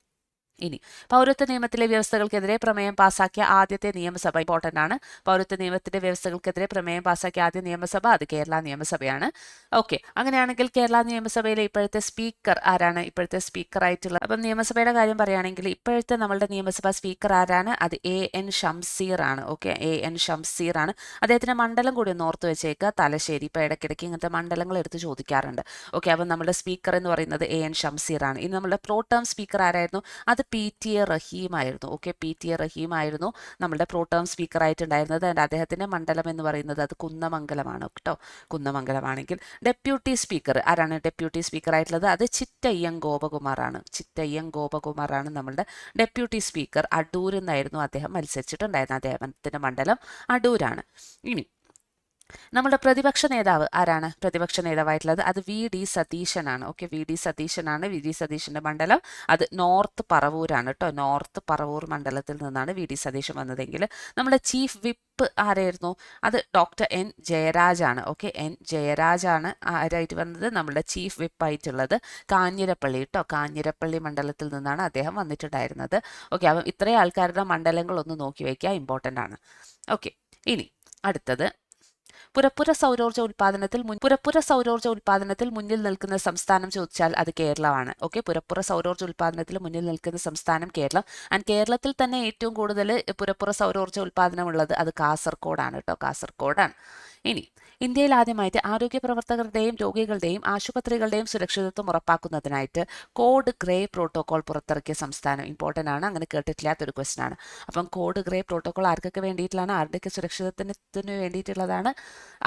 ഇനി. പൗരത്വ നിയമത്തിലെ വ്യവസ്ഥകൾക്കെതിരെ പ്രമേയം പാസാക്കിയ ആദ്യത്തെ നിയമസഭ ഇമ്പോർട്ടന്റ് ആണ്. പൗരത്വ നിയമത്തിന്റെ വ്യവസ്ഥകൾക്കെതിരെ പ്രമേയം പാസാക്കിയ ആദ്യ നിയമസഭ അത് കേരള നിയമസഭയാണ്. ഓക്കെ അങ്ങനെയാണെങ്കിൽ കേരള നിയമസഭയിലെ ഇപ്പോഴത്തെ സ്പീക്കർ ആരാണ്? ഇപ്പോഴത്തെ സ്പീക്കർ ആയിട്ടുള്ള അപ്പം നിയമസഭയുടെ കാര്യം പറയുകയാണെങ്കിൽ ഇപ്പോഴത്തെ നമ്മളുടെ നിയമസഭാ സ്പീക്കർ ആരാണ്? അത് എ എൻ ഷംസീർ ആണ്. ഓക്കെ എ എൻ ഷംസീർ ആണ്. അദ്ദേഹത്തിന്റെ മണ്ഡലം കൂടി ഒന്ന് ഓർത്ത് വെച്ചേക്കുക തലശ്ശേരി ഇപ്പൊ ഇടയ്ക്കിടയ്ക്ക് ഇങ്ങനത്തെ മണ്ഡലങ്ങൾ എടുത്ത് ചോദിക്കാറുണ്ട്. ഓക്കെ അപ്പം നമ്മുടെ സ്പീക്കർ എന്ന് പറയുന്നത് എ എൻ ഷംസീർ ആണ്. ഇനി നമ്മുടെ പ്രോ ടേം സ്പീക്കർ ആരായിരുന്നു? അത് പി ടി എ റഹീം ആയിരുന്നു okay P T A Rahim ആയിരുന്നു നമ്മുടെ പ്രോ ടേം സ്പീക്കർ ആയിട്ടുണ്ടായിരുന്നത്. ആൻഡ് അദ്ദേഹത്തിന്റെ മണ്ഡലം എന്ന് പറയുന്നത് അത് കുന്നമംഗലമാണ് കേട്ടോ. കുന്നമംഗലമാണെങ്കിൽ ഡെപ്യൂട്ടി സ്പീക്കർ ആരാണ് ഡെപ്യൂട്ടി സ്പീക്കർ ആയിട്ടുള്ളത്? അത് ചിറ്റയ്യം ഗോപകുമാറാണ്. ചിറ്റയ്യം ഗോപകുമാറാണ് നമ്മളുടെ ഡെപ്യൂട്ടി സ്പീക്കർ അടൂരിൽ നിന്നായിരുന്നു അദ്ദേഹം മത്സരിച്ചിട്ടുണ്ടായിരുന്നത്. അദ്ദേഹത്തിന്റെ മണ്ഡലം അടൂരാണ്. ഇനി നമ്മുടെ പ്രതിപക്ഷ നേതാവ് ആരാണ്? പ്രതിപക്ഷ നേതാവായിട്ടുള്ളത് അത് V. D. സതീശനാണ്. Okay V. D. സതീശനാണ്. വി. ഡി സതീശന്റെ മണ്ഡലം. അത് നോർത്ത് പറവൂരാണ് കേട്ടോ നോർത്ത് പറവൂർ മണ്ഡലത്തിൽ നിന്നാണ് വി. ഡി. സതീശൻ വന്നതെങ്കിൽ നമ്മുടെ ചീഫ് വിപ്പ് ആരായിരുന്നു? അത് ഡോക്ടർ എൻ. ജയരാജാണ്. Okay N. ജയരാജാണ് ആരായിട്ട് വന്നത്? നമ്മുടെ ചീഫ് വിപ്പ് ആയിട്ടുള്ളത് കാഞ്ഞിരപ്പള്ളി കേട്ടോ കാഞ്ഞിരപ്പള്ളി മണ്ഡലത്തിൽ നിന്നാണ് അദ്ദേഹം വന്നിട്ടുണ്ടായിരുന്നത്. ഓക്കെ അപ്പം ഇത്രയും ആൾക്കാരുടെ മണ്ഡലങ്ങളൊന്ന് നോക്കി വയ്ക്കുക ഇമ്പോർട്ടന്റ് ആണ്. ഓക്കെ ഇനി അടുത്തത് പുരപ്പുര സൗരോർജ ഉൽപാദനത്തിൽ പുരപ്പുര സൗരോർജ ഉൽപാദനത്തിൽ മുന്നിൽ നിൽക്കുന്ന സംസ്ഥാനം ചോദിച്ചാൽ അത് കേരളമാണ്. ഓക്കെ? പുരപ്പുറ സൗരോർജ ഉൽപാദനത്തിൽ മുന്നിൽ നിൽക്കുന്ന സംസ്ഥാനം കേരളം. ആൻഡ് കേരളത്തിൽ തന്നെ ഏറ്റവും കൂടുതൽ പുരപ്പുറ സൗരോർജ ഉൽപാദനമുള്ളത് അത് കാസർഗോഡാണ് കേട്ടോ. കാസർഗോഡാണ്. ഇനി ഇന്ത്യയിൽ ആദ്യമായിട്ട് ആരോഗ്യ പ്രവർത്തകരുടെയും രോഗികളുടെയും ആശുപത്രികളുടെയും സുരക്ഷിതത്വം ഉറപ്പാക്കുന്നതിനായിട്ട് കോഡ് ഗ്രേ പ്രോട്ടോകോൾ പുറത്തിറക്കിയ സംസ്ഥാനം ഇമ്പോർട്ടന്റ് ആണ്. അങ്ങനെ കേട്ടിട്ടില്ലാത്തൊരു ക്വസ്റ്റൻ ആണ്. അപ്പം കോഡ് ഗ്രേ പ്രോട്ടോകോൾ ആർക്കൊക്കെ വേണ്ടിയിട്ടുള്ളതാണ്? ആരുടെയൊക്കെ സുരക്ഷിതത്വത്തിന് വേണ്ടിയിട്ടുള്ളതാണ്?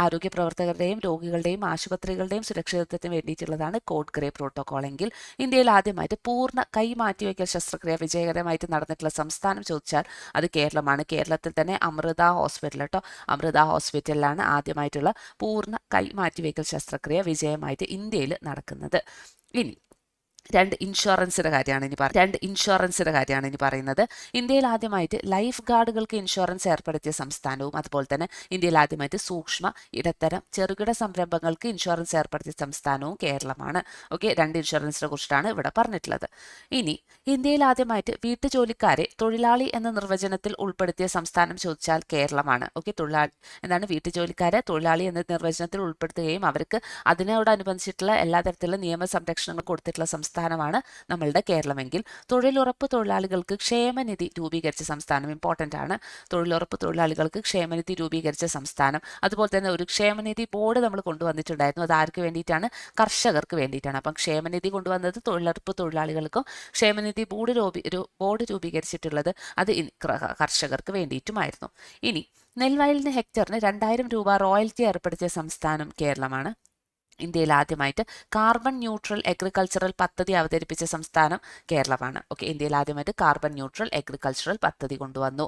ആരോഗ്യ പ്രവർത്തകരുടെയും രോഗികളുടെയും ആശുപത്രികളുടെയും സുരക്ഷിതത്വത്തിന് വേണ്ടിയിട്ടുള്ളതാണ് കോഡ് ഗ്രേ പ്രോട്ടോകോൾ. എങ്കിൽ ഇന്ത്യയിൽ ആദ്യമായിട്ട് പൂർണ കൈ മാറ്റിവെക്കൽ ശസ്ത്രക്രിയ വിജയകരമായിട്ട് നടന്നിട്ടുള്ള സംസ്ഥാനം ചോദിച്ചാൽ അത് കേരളമാണ്. കേരളത്തിൽ തന്നെ അമൃത ഹോസ്പിറ്റൽ കേട്ടോ. അമൃത ഹോസ്പിറ്റലിലാണ് ആദ്യമായിട്ടുള്ള പൂർണ കൈ മാറ്റിവെക്കൽ ശസ്ത്രക്രിയ വിജയമായിട്ട് ഇന്ത്യയിൽ നടക്കുന്നത്. ഇനി രണ്ട് ഇൻഷുറൻസിന്റെ കാര്യമാണ് ഇനി പറയുന്നത് രണ്ട് ഇൻഷുറൻസിന്റെ കാര്യമാണ് ഇനി പറയുന്നത്. ഇന്ത്യയിൽ ആദ്യമായിട്ട് ലൈഫ് ഗാർഡുകൾക്ക് ഇൻഷുറൻസ് ഏർപ്പെടുത്തിയ സംസ്ഥാനവും അതുപോലെ തന്നെ ഇന്ത്യയിൽ ആദ്യമായിട്ട് സൂക്ഷ്മ ഇടത്തരം ചെറുകിട സംരംഭങ്ങൾക്ക് ഇൻഷുറൻസ് ഏർപ്പെടുത്തിയ സംസ്ഥാനവും കേരളമാണ്. ഓക്കെ രണ്ട് ഇൻഷുറൻസിനെ കുറിച്ചിട്ടാണ് ഇവിടെ പറഞ്ഞിട്ടുള്ളത്. ഇനി ഇന്ത്യയിൽ ആദ്യമായിട്ട് വീട്ടുജോലിക്കാരെ തൊഴിലാളി എന്ന നിർവചനത്തിൽ ഉൾപ്പെടുത്തിയ സംസ്ഥാനം ചോദിച്ചാൽ കേരളമാണ്. ഓക്കെ തൊഴിലാളി എന്താണ് വീട്ടുജോലിക്കാരെ തൊഴിലാളി എന്ന നിർവചനത്തിൽ ഉൾപ്പെടുത്തുകയും അവർക്ക് അതിനോടനുബന്ധിച്ചിട്ടുള്ള എല്ലാ തരത്തിലുള്ള നിയമ സംരക്ഷണങ്ങൾ കൊടുത്തിട്ടുള്ള സംസ്ഥാനമാണ് നമ്മളുടെ കേരളമെങ്കിൽ. തൊഴിലുറപ്പ് തൊഴിലാളികൾക്ക് ക്ഷേമനിധി രൂപീകരിച്ച സംസ്ഥാനം ഇമ്പോർട്ടന്റ് ആണ്. തൊഴിലുറപ്പ് തൊഴിലാളികൾക്ക് ക്ഷേമനിധി രൂപീകരിച്ച സംസ്ഥാനം. അതുപോലെ തന്നെ ഒരു ക്ഷേമനിധി ബോർഡ് നമ്മൾ കൊണ്ടുവന്നിട്ടുണ്ടായിരുന്നു. അത് ആർക്ക് വേണ്ടിയിട്ടാണ്? കർഷകർക്ക് വേണ്ടിയിട്ടാണ്. അപ്പം ക്ഷേമനിധി കൊണ്ടുവന്നത് തൊഴിലുറപ്പ് തൊഴിലാളികൾക്കും ക്ഷേമനിധി ബോർഡ് ബോർഡ് രൂപീകരിച്ചിട്ടുള്ളത് അത് കർഷകർക്ക് വേണ്ടിയിട്ടുമായിരുന്നു. ഇനി നെൽവയലിന് ഹെക്ടറിന് രണ്ടായിരം രൂപ റോയൽറ്റി ഏർപ്പെടുത്തിയ സംസ്ഥാനം കേരളമാണ്. ഇന്ത്യയിൽ ആദ്യമായിട്ട് കാർബൺ ന്യൂട്രൽ അഗ്രികൾച്ചറൽ പദ്ധതി അവതരിപ്പിച്ച സംസ്ഥാനം കേരളമാണ്. ഓക്കെ ഇന്ത്യയിൽ ആദ്യമായിട്ട് കാർബൺ ന്യൂട്രൽ അഗ്രികൾച്ചറൽ പദ്ധതി കൊണ്ടുവന്നു.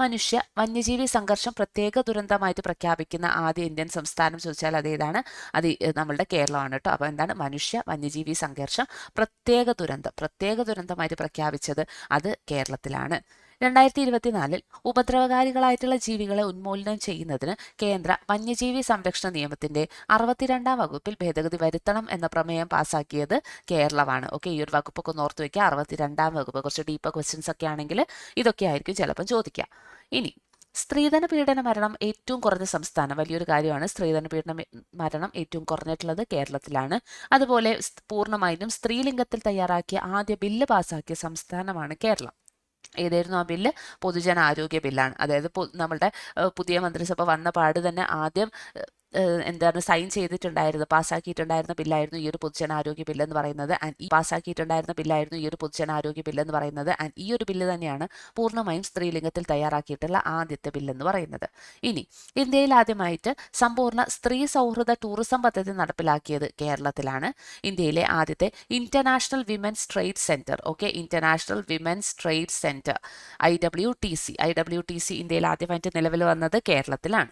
മനുഷ്യ വന്യജീവി സംഘർഷം പ്രത്യേക ദുരന്തമായിട്ട് പ്രഖ്യാപിക്കുന്ന ആദ്യ ഇന്ത്യൻ സംസ്ഥാനം ചോദിച്ചാൽ അതേതാണ് അത് നമ്മളുടെ കേരളമാണ് കേട്ടോ അപ്പോൾ എന്താണ്? മനുഷ്യ വന്യജീവി സംഘർഷം പ്രത്യേക ദുരന്തം പ്രത്യേക ദുരന്തമായിട്ട് പ്രഖ്യാപിച്ചത് അത് കേരളത്തിലാണ്. രണ്ടായിരത്തി ഇരുപത്തിനാലിൽ ഉപദ്രവകാരികളായിട്ടുള്ള ജീവികളെ ഉന്മൂലനം ചെയ്യുന്നതിന് കേന്ദ്ര വന്യജീവി സംരക്ഷണ നിയമത്തിന്റെ അറുപത്തിരണ്ടാം വകുപ്പിൽ ഭേദഗതി വരുത്തണം എന്ന പ്രമേയം പാസാക്കിയത് കേരളമാണ്. ഓക്കെ ഈ ഒരു വകുപ്പൊക്കെ ഒന്ന് ഓർത്ത് വയ്ക്കുക അറുപത്തിരണ്ടാം വകുപ്പ്. കുറച്ച് ഡീപ്പ് ക്വസ്റ്റ്യൻസ് ഒക്കെ ആണെങ്കിൽ ഇതൊക്കെ ആയിരിക്കും ചിലപ്പം ചോദിക്കുക. ഇനി സ്ത്രീധന പീഡന മരണം ഏറ്റവും കുറഞ്ഞ സംസ്ഥാനം. വലിയൊരു കാര്യമാണ് സ്ത്രീധന പീഡന മരണം ഏറ്റവും കുറഞ്ഞിട്ടുള്ളത് കേരളത്തിലാണ്. അതുപോലെ പൂർണമായിട്ടും സ്ത്രീലിംഗത്തിൽ തയ്യാറാക്കിയ ആദ്യ ബില്ല് പാസാക്കിയ സംസ്ഥാനമാണ് കേരളം. ഏതായിരുന്നു ആ ബില്ല്? പൊതുജനാരോഗ്യ ബില്ലാണ്. അതായത് നമ്മളുടെ പുതിയ മന്ത്രിസഭ വന്ന പാട് തന്നെ ആദ്യം എന്താണ് സൈൻ ചെയ്തിട്ടുണ്ടായിരുന്നത് പാസ്സാക്കിയിട്ടുണ്ടായിരുന്ന ബില്ലായിരുന്നു ഈ ഒരു പൊതുജനാരോഗ്യ ബില്ല് എന്ന് പറയുന്നത്. ആൻഡ് ഈ പാസ്സാക്കിയിട്ടുണ്ടായിരുന്ന ബില്ലായിരുന്നു ഈ ഒരു പൊതുജനാരോഗ്യ ബില്ല് എന്ന് പറയുന്നത്. ആൻഡ് ഈ ഒരു ബില്ല് തന്നെയാണ് പൂർണമായും സ്ത്രീലിംഗത്തിൽ തയ്യാറാക്കിയിട്ടുള്ള ആദ്യത്തെ ബില്ല് എന്ന് പറയുന്നത്. ഇനി ഇന്ത്യയിൽ ആദ്യമായിട്ട് സമ്പൂർണ സ്ത്രീ സൗഹൃദ ടൂറിസം പദ്ധതി നടപ്പിലാക്കിയത് കേരളത്തിലാണ്. ഇന്ത്യയിലെ ആദ്യത്തെ international women's trade centre okay? International women's trade centre I W T C. I W T C ഇന്ത്യയിൽ ആദ്യമായിട്ട് നിലവിൽ വന്നത് കേരളത്തിലാണ്.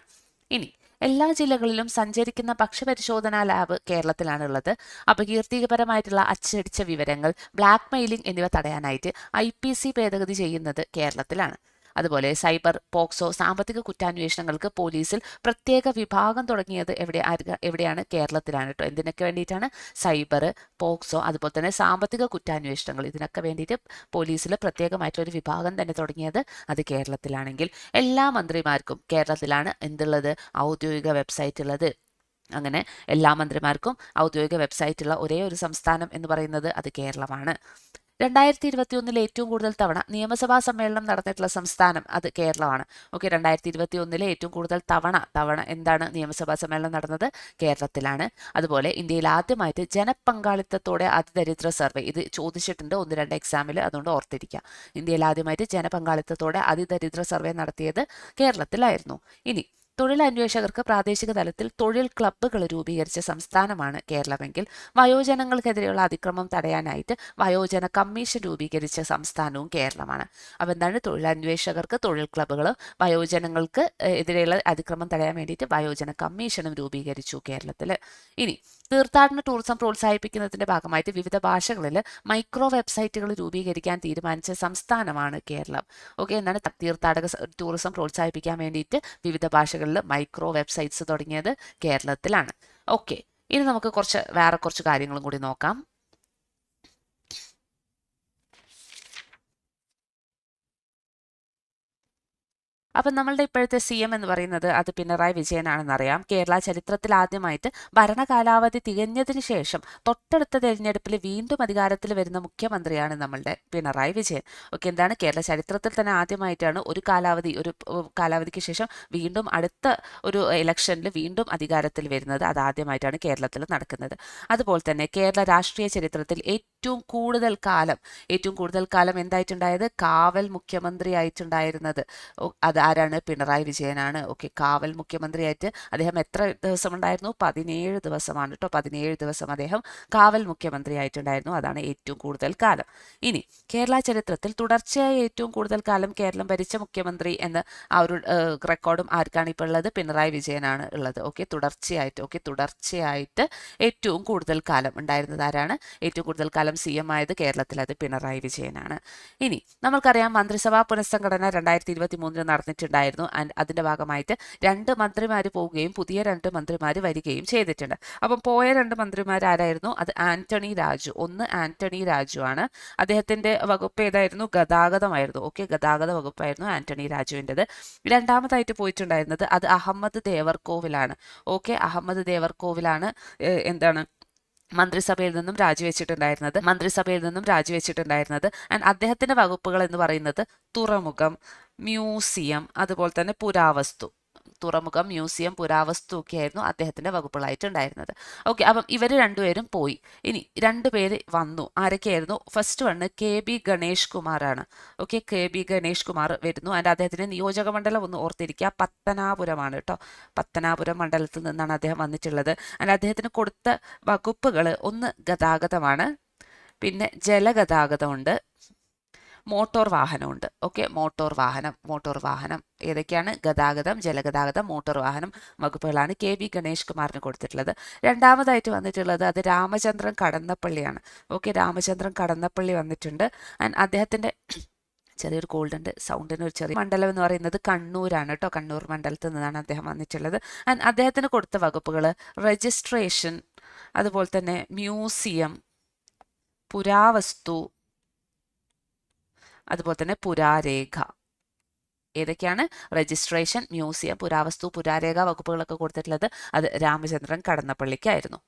ഇനി എല്ലാ ജില്ലകളിലും സഞ്ചരിക്കുന്ന പക്ഷപരിശോധനാ ലാബ് കേരളത്തിലാണുള്ളത്. അപകീർത്തികപരമായിട്ടുള്ള അച്ചടിച്ച വിവരങ്ങൾ ബ്ലാക്ക് മെയിലിംഗ് എന്നിവ തടയാനായിട്ട് ഐ പി സി ഭേദഗതി ചെയ്യുന്നത് കേരളത്തിലാണ്. അതുപോലെ സൈബർ പോക്സോ സാമ്പത്തിക കുറ്റാന്വേഷണങ്ങൾക്ക് പോലീസിൽ പ്രത്യേക വിഭാഗം തുടങ്ങിയത് എവിടെ എവിടെയാണ്? കേരളത്തിലാണ് കേട്ടോ. എന്തിനൊക്കെ വേണ്ടിയിട്ടാണ്? സൈബർ പോക്സോ അതുപോലെ തന്നെ സാമ്പത്തിക കുറ്റാന്വേഷണങ്ങൾ. ഇതിനൊക്കെ വേണ്ടിയിട്ട് പോലീസിൽ പ്രത്യേകമായിട്ടൊരു വിഭാഗം തന്നെ തുടങ്ങിയത് അത് കേരളത്തിലാണെങ്കിൽ. എല്ലാ മന്ത്രിമാർക്കും കേരളത്തിലാണ് എന്തുള്ളത്? ഔദ്യോഗിക വെബ്സൈറ്റ് ഉള്ളത് അങ്ങനെ എല്ലാ മന്ത്രിമാർക്കും ഔദ്യോഗിക വെബ്സൈറ്റുള്ള ഒരേ ഒരു സംസ്ഥാനം എന്ന് പറയുന്നത് അത് കേരളമാണ്. രണ്ടായിരത്തി ഇരുപത്തി ഒന്നിൽ ഏറ്റവും കൂടുതൽ തവണ നിയമസഭാ സമ്മേളനം നടന്നിട്ടുള്ള സംസ്ഥാനം അത് കേരളമാണ്. ഓക്കെ രണ്ടായിരത്തി ഇരുപത്തി ഒന്നിലെ ഏറ്റവും കൂടുതൽ തവണ തവണ എന്താണ് നിയമസഭാ സമ്മേളനം നടന്നത്? കേരളത്തിലാണ്. അതുപോലെ ഇന്ത്യയിൽ ആദ്യമായിട്ട് ജനപങ്കാളിത്തത്തോടെ അതിദരിദ്ര സർവേ ഇത് ചോദിച്ചിട്ടുണ്ട് ഒന്ന് രണ്ട് എക്സാമിൽ അതുകൊണ്ട് ഓർത്തിരിക്കുക ഇന്ത്യയിൽ ആദ്യമായിട്ട് ജനപങ്കാളിത്തത്തോടെ അതിദരിദ്ര സർവേ നടത്തിയത് കേരളത്തിലായിരുന്നു. ഇനി തൊഴിലന്വേഷകർക്ക് പ്രാദേശിക തലത്തിൽ തൊഴിൽ ക്ലബ്ബുകൾ രൂപീകരിച്ച സംസ്ഥാനമാണ് കേരളമെങ്കിൽ വയോജനങ്ങൾക്കെതിരെയുള്ള അതിക്രമം തടയാനായിട്ട് വയോജന കമ്മീഷൻ രൂപീകരിച്ച സംസ്ഥാനവും കേരളമാണ്. അപ്പോൾ എന്താണ്? തൊഴിലന്വേഷകർക്ക് തൊഴിൽ ക്ലബ്ബുകൾ വയോജനങ്ങൾക്ക് എതിരെയുള്ള അതിക്രമം തടയാൻ വേണ്ടിയിട്ട് വയോജന കമ്മീഷനും രൂപീകരിച്ചു കേരളത്തിൽ ഇനി തീർത്ഥാടന ടൂറിസം പ്രോത്സാഹിപ്പിക്കുന്നതിന്റെ ഭാഗമായിട്ട് വിവിധ ഭാഷകളിൽ മൈക്രോ വെബ്സൈറ്റുകൾ രൂപീകരിക്കാൻ തീരുമാനിച്ച സംസ്ഥാനമാണ് കേരളം. ഓക്കെ എന്നാണ് തീർത്ഥാടക ടൂറിസം പ്രോത്സാഹിപ്പിക്കാൻ വേണ്ടിയിട്ട് വിവിധ ഭാഷകളിൽ മൈക്രോ വെബ്സൈറ്റ്സ് തുടങ്ങിയത് കേരളത്തിലാണ്. ഓക്കെ ഇനി നമുക്ക് കുറച്ച് വേറെ കുറച്ച് കാര്യങ്ങളും കൂടി നോക്കാം. അപ്പം നമ്മളുടെ ഇപ്പോഴത്തെ സി എം എന്ന് പറയുന്നത് അത് പിണറായി വിജയനാണെന്നറിയാം. കേരള ചരിത്രത്തിൽ ആദ്യമായിട്ട് ഭരണകാലാവധി തികഞ്ഞതിന് ശേഷം തൊട്ടടുത്ത തെരഞ്ഞെടുപ്പിൽ വീണ്ടും അധികാരത്തിൽ വരുന്ന മുഖ്യമന്ത്രിയാണ് നമ്മളുടെ പിണറായി വിജയൻ. ഓക്കെ എന്താണ്? കേരള ചരിത്രത്തിൽ തന്നെ ആദ്യമായിട്ടാണ് ഒരു കാലാവധി ഒരു കാലാവധിക്ക് ശേഷം വീണ്ടും അടുത്ത ഒരു ഇലക്ഷനിൽ വീണ്ടും അധികാരത്തിൽ വരുന്നത് അത് ആദ്യമായിട്ടാണ് കേരളത്തിൽ നടക്കുന്നത്. അതുപോലെ തന്നെ കേരള രാഷ്ട്രീയ ചരിത്രത്തിൽ ഏറ്റവും കൂടുതൽ കാലം ഏറ്റവും കൂടുതൽ കാലം എന്തായിട്ടുണ്ടായത്? കാവൽ മുഖ്യമന്ത്രി ആയിട്ടുണ്ടായിരുന്നത് അത് ആരാണ് പിണറായി വിജയനാണ്? ഓക്കെ കാവൽ മുഖ്യമന്ത്രിയായിട്ട് അദ്ദേഹം എത്ര ദിവസം ഉണ്ടായിരുന്നു പതിനേഴ് ദിവസമാണ് കേട്ടോ. പതിനേഴ് ദിവസം അദ്ദേഹം കാവൽ മുഖ്യമന്ത്രിയായിട്ടുണ്ടായിരുന്നു. അതാണ് ഏറ്റവും കൂടുതൽ കാലം. ഇനി കേരള ചരിത്രത്തിൽ തുടർച്ചയായി ഏറ്റവും കൂടുതൽ കാലം കേരളം ഭരിച്ച മുഖ്യമന്ത്രി എന്ന ആ ഒരു റെക്കോർഡും ആർക്കാണ് ഇപ്പോൾ ഉള്ളത്? പിണറായി വിജയനാണ് ഉള്ളത്. ഓക്കെ തുടർച്ചയായിട്ട് ഓക്കെ തുടർച്ചയായിട്ട് ഏറ്റവും കൂടുതൽ കാലം ഉണ്ടായിരുന്നത് ആരാണ്? ഏറ്റവും കൂടുതൽ കാലം സി എം ആയത് കേരളത്തിൽ അത് പിണറായി വിജയനാണ്. ഇനി നമുക്കറിയാം മന്ത്രിസഭാ പുനഃസംഘടന രണ്ടായിരത്തി ഇരുപത്തി മൂന്നിൽ നടന്നിട്ടുണ്ടായിരുന്നു ആൻഡ് അതിന്റെ ഭാഗമായിട്ട് രണ്ട് മന്ത്രിമാർ പോവുകയും പുതിയ രണ്ട് മന്ത്രിമാർ വരികയും ചെയ്തിട്ടുണ്ട്. അപ്പം പോയ രണ്ട് മന്ത്രിമാർ ആരായിരുന്നു? അത് ആന്റണി രാജു. ഒന്ന് ആന്റണി രാജു ആണ്. അദ്ദേഹത്തിന്റെ വകുപ്പ് ഏതായിരുന്നു? ഗതാഗതമായിരുന്നു. ഓക്കെ ഗതാഗത വകുപ്പായിരുന്നു ആന്റണി രാജുവിന്റെത് രണ്ടാമതായിട്ട് പോയിട്ടുണ്ടായിരുന്നത് അത് അഹമ്മദ് ദേവർകോവിലാണ്. ഓക്കെ അഹമ്മദ് ദേവർകോവിലാണ് എന്താണ് മന്ത്രിസഭയിൽ നിന്നും രാജിവെച്ചിട്ടുണ്ടായിരുന്നത്. മന്ത്രിസഭയിൽ നിന്നും രാജിവെച്ചിട്ടുണ്ടായിരുന്നത്. ആൻഡ് അദ്ദേഹത്തിന്റെ വകുപ്പുകൾ എന്ന് പറയുന്നത് തുറമുഖം. മ്യൂസിയം അതുപോലെ തന്നെ പുരാവസ്തു തുറമുഖം മ്യൂസിയം പുരാവസ്തു ഒക്കെ ആയിരുന്നു അദ്ദേഹത്തിന്റെ വകുപ്പുകളായിട്ടുണ്ടായിരുന്നത് ഓക്കെ അപ്പം ഇവർ രണ്ടുപേരും പോയി. ഇനി രണ്ടുപേര് വന്നു. ആരൊക്കെയായിരുന്നു? First one K B Ganesh കുമാറാണ്. Okay K B Ganesh Kumar വരുന്നു. അതിന്റെ അദ്ദേഹത്തിന്റെ നിയോജക മണ്ഡലം ഒന്ന് ഓർത്തിരിക്കുക. പത്തനാപുരമാണ് കേട്ടോ. പത്തനാപുരം മണ്ഡലത്തിൽ നിന്നാണ് അദ്ദേഹം വന്നിട്ടുള്ളത്. ആൻഡ് അദ്ദേഹത്തിന് കൊടുത്ത വകുപ്പുകൾ ഒന്ന് ഗതാഗതമാണ്. പിന്നെ ജലഗതാഗതമുണ്ട്. മോട്ടോർ വാഹനമുണ്ട്. ഓക്കെ? മോട്ടോർ വാഹനം മോട്ടോർ വാഹനം. ഏതൊക്കെയാണ്? ഗതാഗതം ജലഗതാഗതം മോട്ടോർ വാഹനം വകുപ്പുകളാണ് കെ വി ഗണേഷ് കുമാറിന് കൊടുത്തിട്ടുള്ളത്. രണ്ടാമതായിട്ട് വന്നിട്ടുള്ളത് അത് രാമചന്ദ്രൻ കടന്നപ്പള്ളിയാണ്. ഓക്കെ? രാമചന്ദ്രൻ കടന്നപ്പള്ളി വന്നിട്ടുണ്ട്. ആൻഡ് അദ്ദേഹത്തിന്റെ ചെറിയൊരു ഗോൾഡന്റെ സൗണ്ടിന് ഒരു ചെറിയ മണ്ഡലം എന്ന് പറയുന്നത് കണ്ണൂരാണ് കേട്ടോ. കണ്ണൂർ മണ്ഡലത്തിൽ നിന്നാണ് അദ്ദേഹം വന്നിട്ടുള്ളത്. ആൻഡ് അദ്ദേഹത്തിന് കൊടുത്ത വകുപ്പുകൾ രജിസ്ട്രേഷൻ അതുപോലെ തന്നെ മ്യൂസിയം പുരാവസ്തു അതുപോലെ തന്നെ പുരാരേഖ. ഏതൊക്കെയാണ്? രജിസ്ട്രേഷൻ മ്യൂസിയം പുരാവസ്തു പുരാരേഖ വകുപ്പുകളൊക്കെ കൊടുത്തിട്ടുള്ളത് അത് രാമചന്ദ്രൻ കടന്നപ്പള്ളിക്കായിരുന്നു.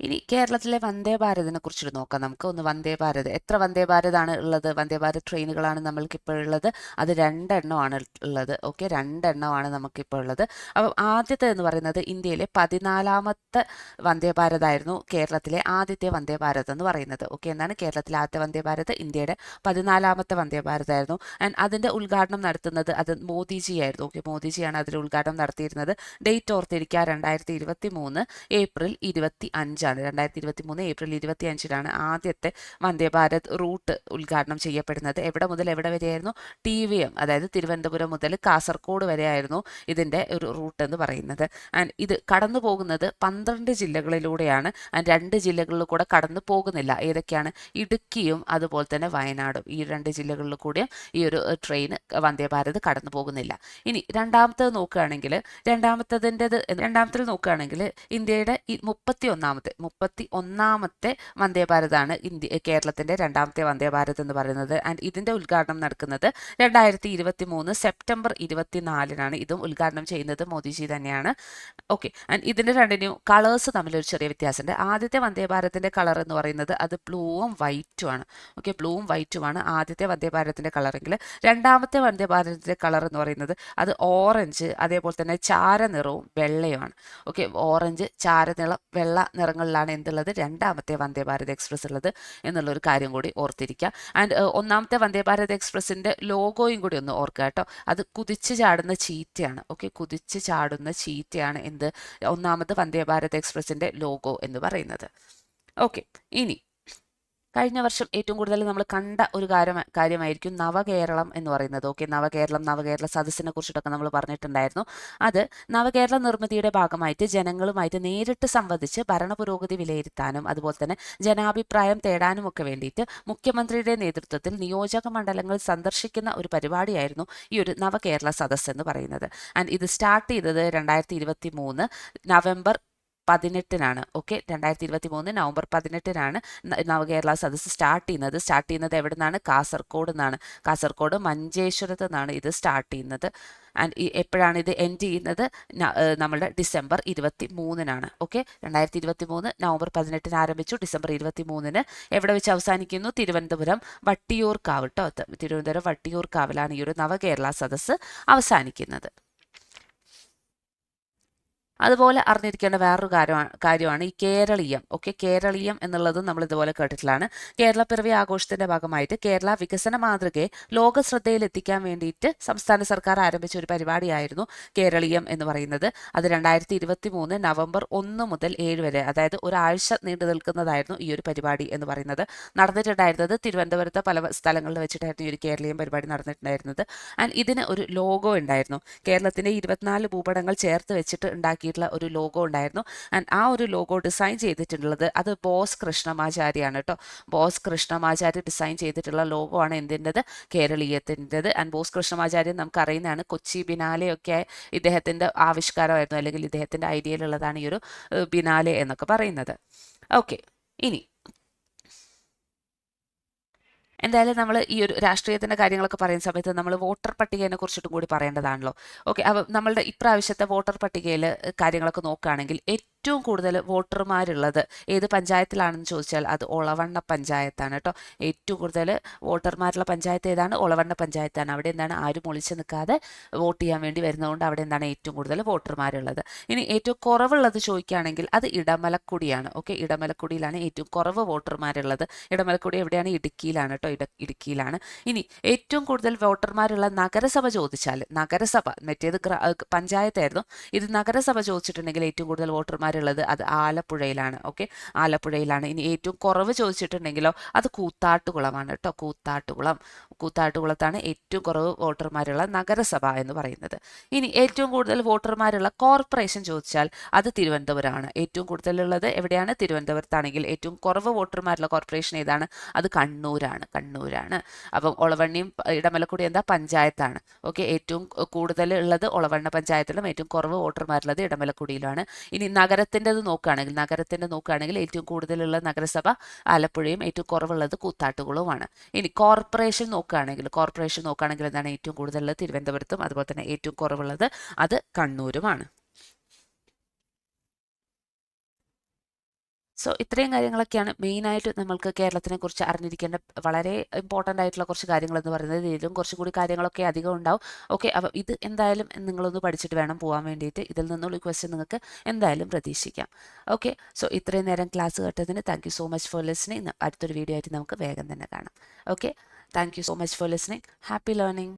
ഇനി കേരളത്തിലെ വന്ദേ ഭാരതിനെ കുറിച്ചിട്ട് നോക്കാം. നമുക്ക് ഒന്ന് വന്ദേ ഭാരത്. എത്ര വന്ദേ ഭാരതാണ് ഉള്ളത്? വന്ദേ ഭാരത് ട്രെയിനുകളാണ് നമ്മൾക്കിപ്പോൾ ഉള്ളത്. അത് രണ്ടെണ്ണമാണ് ഉള്ളത്. ഓക്കെ രണ്ടെണ്ണമാണ് നമുക്കിപ്പോൾ ഉള്ളത്. അപ്പം ആദ്യത്തെ എന്ന് പറയുന്നത് ഇന്ത്യയിലെ പതിനാലാമത്തെ വന്ദേ ഭാരതായിരുന്നു കേരളത്തിലെ ആദ്യത്തെ വന്ദേ ഭാരത് എന്ന് പറയുന്നത്. ഓക്കെ എന്നാണ് കേരളത്തിലെ ആദ്യത്തെ വന്ദേ ഭാരത് ഇന്ത്യയുടെ പതിനാലാമത്തെ വന്ദേ ഭാരതായിരുന്നു. ആൻഡ് അതിന്റെ ഉദ്ഘാടനം നടത്തുന്നത് അത് മോദിജി ആയിരുന്നു ഓക്കെ മോദിജിയാണ് അതിൽ ഉദ്ഘാടനം നടത്തിയിരുന്നത്. ഡേറ്റ് ഓർത്തിരിക്കുക രണ്ടായിരത്തി ഇരുപത്തി മൂന്ന് ഏപ്രിൽ ഇരുപത്തി അഞ്ചാണ് രണ്ടായിരത്തി ഇരുപത്തി മൂന്ന് ഏപ്രിൽ ഇരുപത്തി അഞ്ചിനാണ് ആദ്യത്തെ വന്ദേ ഭാരത് റൂട്ട് ഉദ്ഘാടനം ചെയ്യപ്പെടുന്നത്. എവിടെ മുതൽ എവിടെ വരെയായിരുന്നു? ടി വി എം അതായത് തിരുവനന്തപുരം മുതൽ കാസർഗോഡ് വരെയായിരുന്നു ഇതിന്റെ ഒരു റൂട്ട് എന്ന് പറയുന്നത്. ആൻഡ് ഇത് കടന്നു പോകുന്നത് പന്ത്രണ്ട് ജില്ലകളിലൂടെയാണ്. ആൻഡ് രണ്ട് ജില്ലകളിൽ കൂടെ കടന്നു പോകുന്നില്ല. ഏതൊക്കെയാണ്? ഇടുക്കിയും അതുപോലെ തന്നെ വയനാടും. ഈ രണ്ട് ജില്ലകളിൽ കൂടിയും ഈ ഒരു ട്രെയിൻ വന്ദേ ഭാരത് കടന്നു പോകുന്നില്ല. ഇനി രണ്ടാമത്തത് നോക്കുകയാണെങ്കിൽ രണ്ടാമത്തതിന്റെത് രണ്ടാമത്തത് നോക്കുകയാണെങ്കിൽ ഇന്ത്യയുടെ മുപ്പത്തി ഒന്നാമത്തെ മുപ്പത്തി ഒന്നാമത്തെ വന്ദേ ഭാരതാണ് ഇന്ത്യ കേരളത്തിന്റെ രണ്ടാമത്തെ വന്ദേ ഭാരത് എന്ന് പറയുന്നത്. ആൻഡ് ഇതിന്റെ ഉദ്ഘാടനം നടക്കുന്നത് രണ്ടായിരത്തി ഇരുപത്തി മൂന്ന് സെപ്റ്റംബർ ഇരുപത്തിനാലിനാണ്. ഇതും ഉദ്ഘാടനം ചെയ്യുന്നത് മോദിജി തന്നെയാണ്. ഓക്കെ ആൻഡ് ഇതിന്റെ രണ്ടിനും കളേഴ്സ് തമ്മിലൊരു ചെറിയ വ്യത്യാസമുണ്ട്. ആദ്യത്തെ വന്ദേ ഭാരതിന്റെ കളർ എന്ന് പറയുന്നത് അത് ബ്ലൂവും വൈറ്റും ആണ്. ഓക്കെ ബ്ലൂവും വൈറ്റുമാണ് ആദ്യത്തെ വന്ദേ ഭാരതിന്റെ കളറെങ്കിൽ രണ്ടാമത്തെ വന്ദേ ഭാരതിന്റെ കളർ എന്ന് പറയുന്നത് അത് ഓറഞ്ച് അതേപോലെ തന്നെ ചാരനിറവും വെള്ളയുമാണ്. ഓക്കെ ഓറഞ്ച് ചാരനിളം വെള്ള നിറങ്ങളിലാണ് എന്തുള്ളത്? രണ്ടാമത്തെ വന്ദേ ഭാരത് എക്സ്പ്രസ് ഉള്ളത് എന്നുള്ളൊരു കാര്യം കൂടി ഓർത്തിരിക്കുക ആൻഡ് ഒന്നാമത്തെ വന്ദേ ഭാരത് എക്സ്പ്രസിന്റെ ലോഗോയും കൂടി ഒന്ന് ഓർക്കുക കേട്ടോ. അത് കുതിച്ച് ചാടുന്ന ചീറ്റയാണ്. ഓക്കെ? കുതിച്ച് ചാടുന്ന ചീറ്റയാണ് എന്ത്? ഒന്നാമത് വന്ദേ ഭാരത് എക്സ്പ്രസിന്റെ ലോഗോ എന്ന് പറയുന്നത്. ഓക്കെ? ഇനി കഴിഞ്ഞ വർഷം ഏറ്റവും കൂടുതൽ നമ്മൾ കണ്ട ഒരു കാര്യം കാര്യമായിരിക്കും നവകേരളം എന്ന് പറയുന്നത്. ഓക്കെ നവകേരളം നവകേരള സദസ്സിനെ കുറിച്ചിട്ടൊക്കെ നമ്മൾ പറഞ്ഞിട്ടുണ്ടായിരുന്നു. അത് നവകേരള നിർമ്മിതിയുടെ ഭാഗമായിട്ട് ജനങ്ങളുമായിട്ട് നേരിട്ട് സംവദിച്ച് ഭരണ പുരോഗതി വിലയിരുത്താനും അതുപോലെ തന്നെ ജനാഭിപ്രായം തേടാനും ഒക്കെ വേണ്ടിയിട്ട് മുഖ്യമന്ത്രിയുടെ നേതൃത്വത്തിൽ നിയോജക മണ്ഡലങ്ങൾ സന്ദർശിക്കുന്ന ഒരു പരിപാടിയായിരുന്നു ഈ ഒരു നവകേരള സദസ്സ് എന്ന് പറയുന്നത്. ആൻഡ് ഇത് സ്റ്റാർട്ട് ചെയ്തത് രണ്ടായിരത്തി നവംബർ പതിനെട്ടിനാണ്. ഓക്കെ രണ്ടായിരത്തി ഇരുപത്തി മൂന്ന് നവംബർ പതിനെട്ടിനാണ് നവകേരള സദസ്സ് സ്റ്റാർട്ട് ചെയ്യുന്നത്. സ്റ്റാർട്ട് ചെയ്യുന്നത് എവിടെ നിന്നാണ് കാസർഗോഡ് നിന്നാണ്. കാസർഗോഡ് മഞ്ചേശ്വരത്ത് നിന്നാണ് ഇത് സ്റ്റാർട്ട് ചെയ്യുന്നത്. ആൻഡ് എപ്പോഴാണ് ഇത് എൻഡ് ചെയ്യുന്നത്? നമ്മുടെ ഡിസംബർ ഇരുപത്തി മൂന്നിനാണ് ഓക്കെ രണ്ടായിരത്തി ഇരുപത്തി മൂന്ന് നവംബർ പതിനെട്ടിന് ആരംഭിച്ചു. ഡിസംബർ ഇരുപത്തി മൂന്നിന് എവിടെ വെച്ച് അവസാനിക്കുന്നു? തിരുവനന്തപുരം വട്ടിയൂർക്കാവ് കേട്ടോ തിരുവനന്തപുരം വട്ടിയൂർക്കാവിലാണ് ഈ ഒരു നവകേരള സദസ്സ് അവസാനിക്കുന്നത്. അതുപോലെ അറിഞ്ഞിരിക്കേണ്ട വേറൊരു കാര്യമാണ് കാര്യമാണ് ഈ കേരളീയം. ഓക്കെ കേരളീയം എന്നുള്ളതും നമ്മൾ ഇതുപോലെ കേട്ടിട്ടുള്ളതാണ് കേരള പിറവി ആഘോഷത്തിന്റെ ഭാഗമായിട്ട് കേരള വികസന മാതൃകയെ ലോക ശ്രദ്ധയിൽ എത്തിക്കാൻ വേണ്ടിയിട്ട് സംസ്ഥാന സർക്കാർ ആരംഭിച്ച ഒരു പരിപാടിയായിരുന്നു കേരളീയം എന്ന് പറയുന്നത്. അത് രണ്ടായിരത്തി ഇരുപത്തി മൂന്ന് നവംബർ ഒന്ന് മുതൽ ഏഴ് വരെ അതായത് ഒരാഴ്ച നീണ്ടു നിൽക്കുന്നതായിരുന്നു ഈ ഒരു പരിപാടി എന്ന് പറയുന്നത്. നടന്നിട്ടുണ്ടായിരുന്നത് തിരുവനന്തപുരത്തെ പല സ്ഥലങ്ങളിൽ വെച്ചിട്ടായിരുന്നു ഈ ഒരു കേരളീയം പരിപാടി നടന്നിട്ടുണ്ടായിരുന്നത്. ആൻഡ് ഇതിന് ഒരു ലോഗോ ഉണ്ടായിരുന്നു. കേരളത്തിന്റെ ഇരുപത്തിനാല് ഭൂപടങ്ങൾ ചേർത്ത് വെച്ചിട്ട് ഉണ്ടാക്കി ഉണ്ടാക്കിയിട്ടുള്ള ഒരു ലോഗോ ഉണ്ടായിരുന്നു. ആൻഡ് ആ ഒരു ലോഗോ ഡിസൈൻ ചെയ്തിട്ടുള്ളത് അത് ബോസ് കൃഷ്ണമാചാര്യാണ് കേട്ടോ ബോസ് കൃഷ്ണമാചാര്യ ഡിസൈൻ ചെയ്തിട്ടുള്ള ലോഗോ ആണ് എന്തിന്റെത്? കേരളീയത്തിന്റെത്. ആൻഡ് ബോസ് കൃഷ്ണമാചാര്യൻ നമുക്ക് അറിയുന്നതാണ് കൊച്ചി ബിനാലെയൊക്കെ ഇദ്ദേഹത്തിന്റെ ആവിഷ്കാരമായിരുന്നു അല്ലെങ്കിൽ ഇദ്ദേഹത്തിന്റെ ഐഡിയയിലുള്ളതാണ് ഈ ഒരു ബിനാലെ എന്നൊക്കെ പറയുന്നത്. ഓക്കെ. ഇനി എന്തായാലും നമ്മൾ ഈ ഒരു രാഷ്ട്രീയത്തിന്റെ കാര്യങ്ങളൊക്കെ പറയുന്ന സമയത്ത് നമ്മൾ വോട്ടർ പട്ടികയെ കുറിച്ചിട്ടും കൂടി പറയേണ്ടതാണല്ലോ. ഓക്കെ അപ്പം നമ്മളുടെ ഇപ്രാവശ്യത്തെ വോട്ടർ പട്ടികയിൽ കാര്യങ്ങളൊക്കെ നോക്കുകയാണെങ്കിൽ ഏറ്റവും കൂടുതൽ വോട്ടർമാരുള്ളത് ഏത് പഞ്ചായത്തിലാണെന്ന് ചോദിച്ചാൽ അത് ഒളവണ്ണ പഞ്ചായത്താണ് കേട്ടോ. ഏറ്റവും കൂടുതൽ വോട്ടർമാരുള്ള പഞ്ചായത്ത് ഏതാണ്? ഒളവണ്ണ പഞ്ചായത്താണ്. അവിടെ എന്താണ്? ആരും ഒളിച്ചു നിൽക്കാതെ വോട്ട് ചെയ്യാൻ വേണ്ടി വരുന്നതുകൊണ്ട് അവിടെ എന്താണ് ഏറ്റവും കൂടുതൽ വോട്ടർമാരുള്ളത്. ഇനി ഏറ്റവും കുറവുള്ളത് ചോദിക്കുകയാണെങ്കിൽ അത് ഇടമലക്കുടിയാണ്. ഓക്കെ ഇടമലക്കുടിയിലാണ് ഏറ്റവും കുറവ് വോട്ടർമാരുള്ളത്. ഇടമലക്കുടി എവിടെയാണ്? ഇടുക്കിയിലാണ് കേട്ടോ. ഇട ഇടുക്കിയിലാണ്. ഇനി ഏറ്റവും കൂടുതൽ വോട്ടർമാരുള്ള നഗരസഭ ചോദിച്ചാൽ നഗരസഭ മറ്റേത് പഞ്ചായത്തായിരുന്നു. ഇത് നഗരസഭ ചോദിച്ചിട്ടുണ്ടെങ്കിൽ ഏറ്റവും കൂടുതൽ വോട്ടർമാർ വോട്ടർമാരുള്ളത് അത് ആലപ്പുഴയിലാണ് ഓക്കെ ആലപ്പുഴയിലാണ്. ഇനി ഏറ്റവും കുറവ് ചോദിച്ചിട്ടുണ്ടെങ്കിലോ അത് കൂത്താട്ടുകുളമാണ് കേട്ടോ. കൂത്താട്ടുകുളം. കൂത്താട്ടുകുളത്താണ് ഏറ്റവും കുറവ് വോട്ടർമാരുള്ള നഗരസഭ എന്ന് പറയുന്നത്. ഇനി ഏറ്റവും കൂടുതൽ വോട്ടർമാരുള്ള കോർപ്പറേഷൻ ചോദിച്ചാൽ അത് തിരുവനന്തപുരമാണ്. ഏറ്റവും കൂടുതലുള്ളത് എവിടെയാണ്? തിരുവനന്തപുരത്താണെങ്കിൽ ഏറ്റവും കുറവ് വോട്ടർമാരുള്ള കോർപ്പറേഷൻ ഏതാണ്? അത് കണ്ണൂരാണ്. കണ്ണൂരാണ്. അപ്പം ഒളവണ്ണിയും ഇടമലക്കുടി എന്താ? പഞ്ചായത്താണ്. ഓക്കെ ഏറ്റവും കൂടുതൽ ഉള്ളത് ഒളവണ്ണ പഞ്ചായത്തിലും ഏറ്റവും കുറവ് വോട്ടർമാരുള്ളത് ഇടമലക്കുടിയിലാണ് ഇനി നഗരത്തിന്റെത് നോക്കുകയാണെങ്കിൽ നഗരത്തിന്റെ നോക്കുകയാണെങ്കിൽ ഏറ്റവും കൂടുതലുള്ള നഗരസഭ ആലപ്പുഴയും ഏറ്റവും കുറവുള്ളത് കൂത്താട്ടുകുളവുമാണ്. ഇനി കോർപ്പറേഷൻ നോക്കുകയാണെങ്കിൽ കോർപ്പറേഷൻ നോക്കുകയാണെങ്കിൽ എന്താണ് ഏറ്റവും കൂടുതലുള്ളത്. തിരുവനന്തപുരത്തും അതുപോലെ തന്നെ ഏറ്റവും കുറവുള്ളത് അത് കണ്ണൂരുമാണ്. സോ ഇത്രയും കാര്യങ്ങളൊക്കെയാണ് മെയിനായിട്ട് നമ്മൾക്ക് കേരളത്തിനെ കുറിച്ച് അറിഞ്ഞിരിക്കേണ്ട വളരെ ഇമ്പോർട്ടന്റ് ആയിട്ടുള്ള കുറച്ച് കാര്യങ്ങൾ എന്ന് പറയുന്നത്. ഇതിലും കുറച്ചും കൂടി കാര്യങ്ങളൊക്കെ അധികം ഉണ്ടാവും. ഓക്കെ അപ്പം ഇത് എന്തായാലും നിങ്ങളൊന്ന് പഠിച്ചിട്ട് വേണം പോകാൻ വേണ്ടിയിട്ട്. ഇതിൽ നിന്നുള്ള ക്വസ്റ്റ്യൻ നിങ്ങൾക്ക് എന്തായാലും പ്രതീക്ഷിക്കാം. ഓക്കെ സോ ഇത്രയും നേരം ക്ലാസ് കേട്ടതിന് thank so much for listening അടുത്തൊരു വീഡിയോ ആയിട്ട് നമുക്ക് വേഗം തന്നെ കാണാം. Okay thank so much for listening happy learning